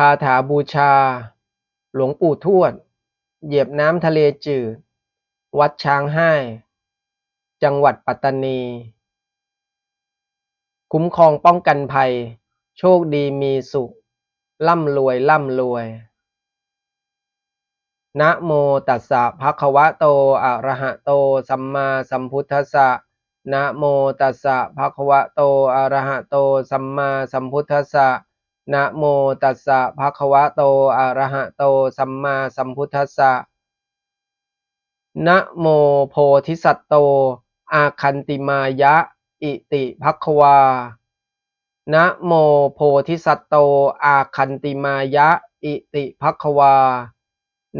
คาถาบูชา หลวงปู่ทวด เหยียบน้ำทะเลจืด วัดช้างให้ จังหวัดปัตตานี คุ้มครองป้องกันภัย โชคดีมีสุข ร่ำรวยร่ำรวยนะโมตัสสะภะคะวะโต อะระหะโต สัมมาสัมพุทธัสสะนะโมตัสสะภะคะวะโต อะระหะโต สัมมาสัมพุทธัสสะ นะโมตัสสะภะคะวะโต อะระหะโต สัมมาสัมพุทธัสสะ นะโมโพธิสัตโต อาคันติมายะ อิติภควา นะโมโพธิสัตโต อาคันติมายะ อิติภควา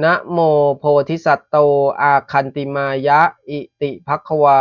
นะโมโพธิสัตโต อาคันติมายะ อิติภควา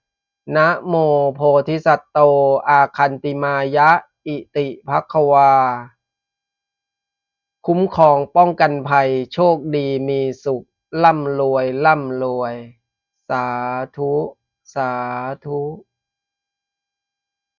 นะโมโพธิสัตโต อาคันติมายะ อิติภควา คุ้มครองป้องกันภัย โชคดีมีสุข ร่ำรวย ร่ำรวย สาธุ สาธุ